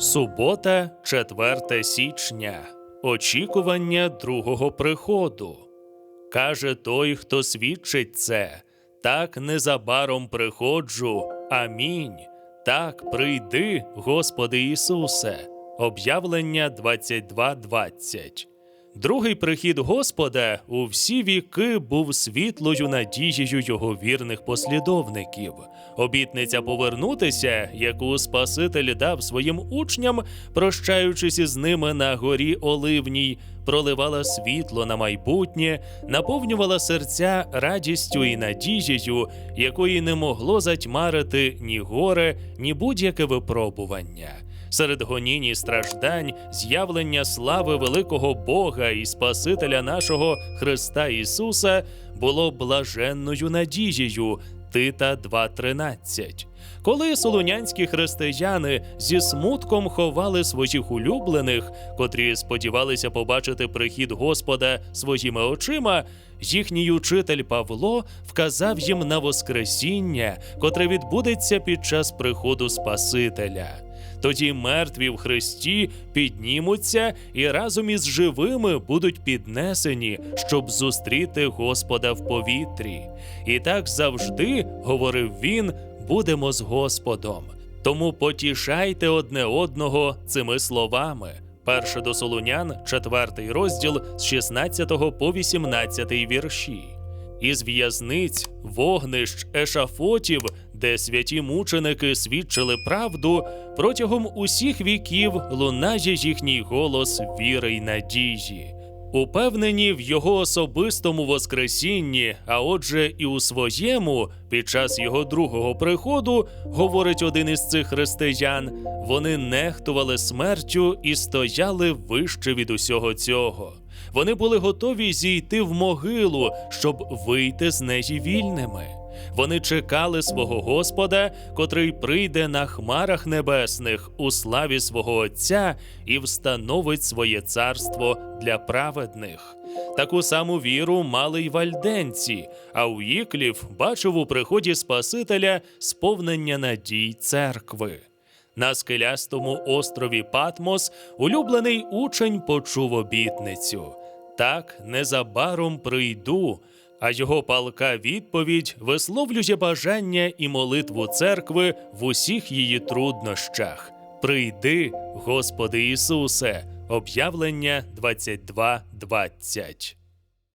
Субота, 4 січня. Очікування другого приходу. Каже той, хто свідчить це. Так незабаром приходжу. Амінь. Так прийди, Господи Ісусе. Об'явлення 22.20. Другий прихід Господа у всі віки був світлою надією його вірних послідовників. Обітниця повернутися, яку Спаситель дав своїм учням, прощаючись із ними на горі Оливній, проливала світло на майбутнє, наповнювала серця радістю і надією, якої не могло затьмарити ні горе, ні будь-яке випробування. Серед гонінь і страждань, з'явлення слави великого Бога і Спасителя нашого Христа Ісуса було блаженною надією. Тита 2.13. Коли солунянські християни зі смутком ховали своїх улюблених, котрі сподівалися побачити прихід Господа своїми очима, їхній учитель Павло вказав їм на Воскресіння, котре відбудеться під час приходу Спасителя. Тоді мертві в Христі піднімуться і разом із живими будуть піднесені, щоб зустріти Господа в повітрі. І так завжди, говорив він, будемо з Господом. Тому потішайте одне одного цими словами. Перше до Солунян, четвертий розділ з 16 по 18 вірші. Із в'язниць, вогнищ, ешафотів, де святі мученики свідчили правду, протягом усіх віків лунає їхній голос віри й надії. Упевнені в його особистому воскресінні, а отже, і у своєму, під час його другого приходу, говорить один із цих християн, вони нехтували смертю і стояли вище від усього цього. Вони були готові зійти в могилу, щоб вийти з неї вільними. Вони чекали свого Господа, котрий прийде на хмарах небесних у славі свого Отця і встановить своє царство для праведних. Таку саму віру мали й вальденці, а Уїклів бачив у приході Спасителя сповнення надій церкви. На скелястому острові Патмос улюблений учень почув обітницю. Так незабаром прийду. А його палка відповідь висловлює бажання і молитву церкви в усіх її труднощах. Прийди, Господи Ісусе, об'явлення 22.20.